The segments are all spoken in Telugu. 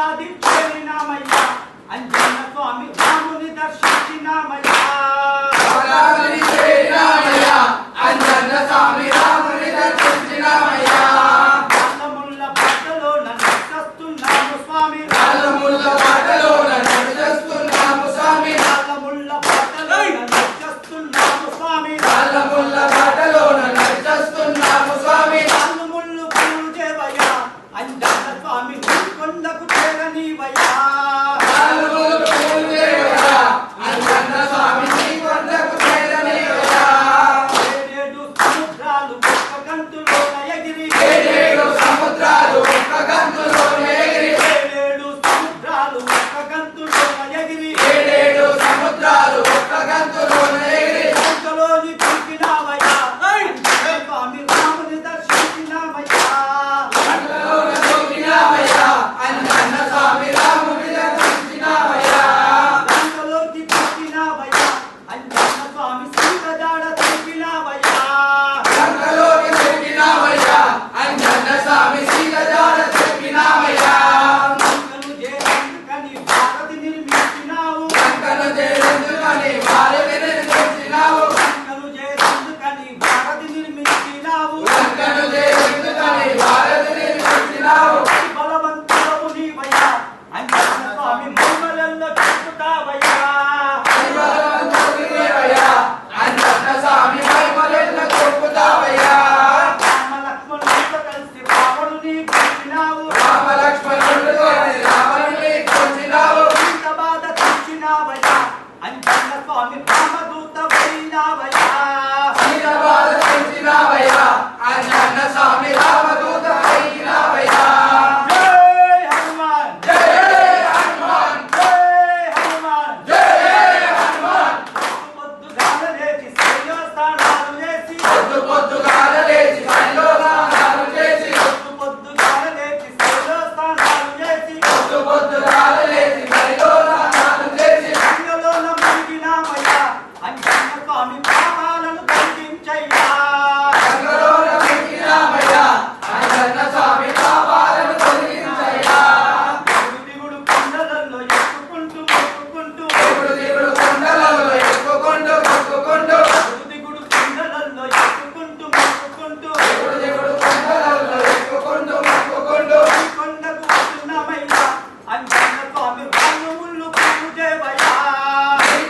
സാധ്യം Bravo! స్వామి భానుముళ్ళు కన్ను దేవయ్యా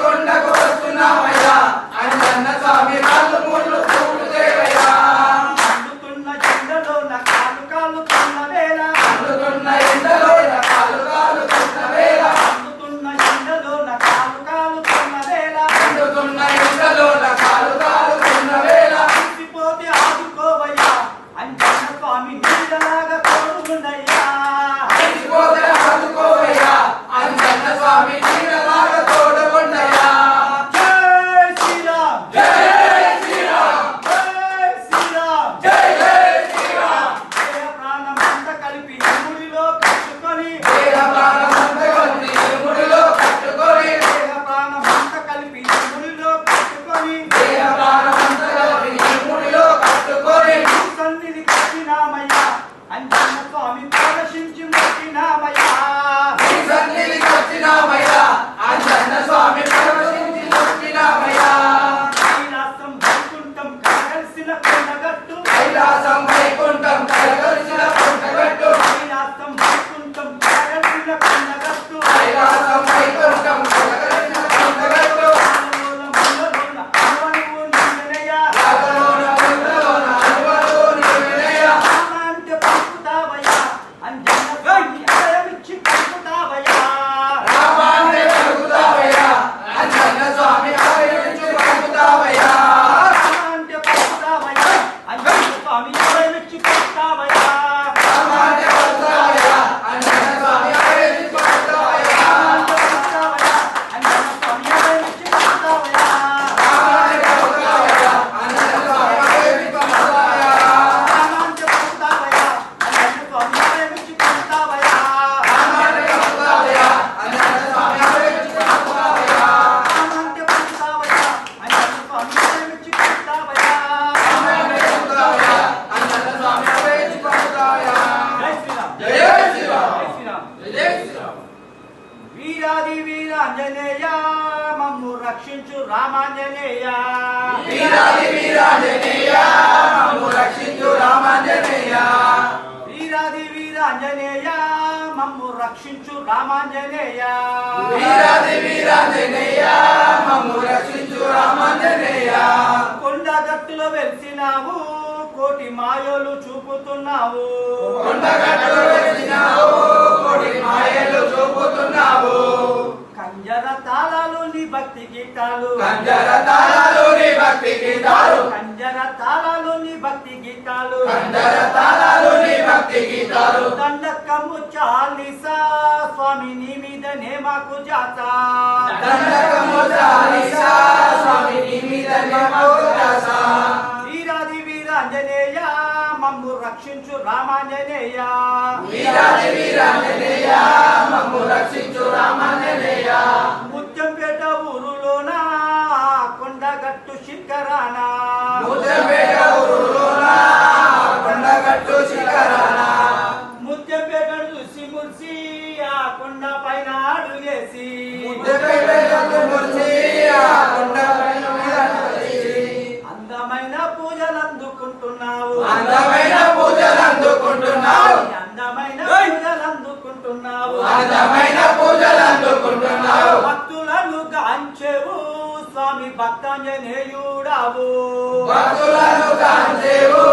కొండకు వస్తున్నామయ్యా అంజన్న స్వామి భానుముళ్ళు కన్ను దేవయ్యా అందుతున్న ఎండలో నా కాలు కాలు కొన్న వేళ. అందుతున్న ఎండలో నా కాలు కాలు కొన్న వేళ. అందుతున్న ఎండలో నా కాలు కాలు కొన్న వేళ. అందుతున్న ఎండలో నా కాలు కాలు కొన్న వేళ. తీసిపోతే ఆదుకోవయ్యా. అంజన్న స్వామి నీడలాగా sabem వీరాది వీరాంజనేయ మమ్ము రక్షించు రామాంజనేయ. వీరాది వీరాంజనేయ మమ్ము రక్షించు రామాంజనేయ. వీరాది వీరాంజనేయ మమ్ము రక్షించు రామాంజనేయ కొండగట్టులో వెలిసినావు కోటి మాయలు చూపుతున్నావు. కొండగట్టులో వెలిసినావు, కోటి మాయలు చూపుతున్నావు. కంజర తాళాలు నీ భక్తి గీతాలు కంజర తాళాలు నీ భక్తి గీతాలు కంజర తాళాలు నీ భక్తి గీతాలు కంజర తాళాలు నీ భక్తి గీతాలు దండకము చాలిసా స్వామి నీ మీదనే మాకు జాత. దండకము చాలీసా, స్వామి నీ మీదనే మాకు దాస. వీరాది వీరాంజనేయ మమ్ము రక్షించు రామాంజనేయ. వీరాది వీరాంజనేయ మమ్ము రక్షించు రామాంజనేయ. అందమైన పూజలు అందుకుంటున్నావు. అందమైన పూజలు అందుకుంటున్నావు. అందమైన పూజలు అందుకుంటున్నావు. అందమైన పూజలు అందుకుంటున్నావు. భక్తులను గాంచెవు స్వామి భక్తాంజనేయుడావు. భక్తులను కాంచేవు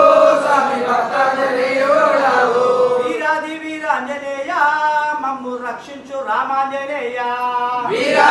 స్వామి భక్తాంజనేయుడావు. వీరాది వీరాంజనేయ మమ్ము రక్షించు రామాంజనేయ. వీరా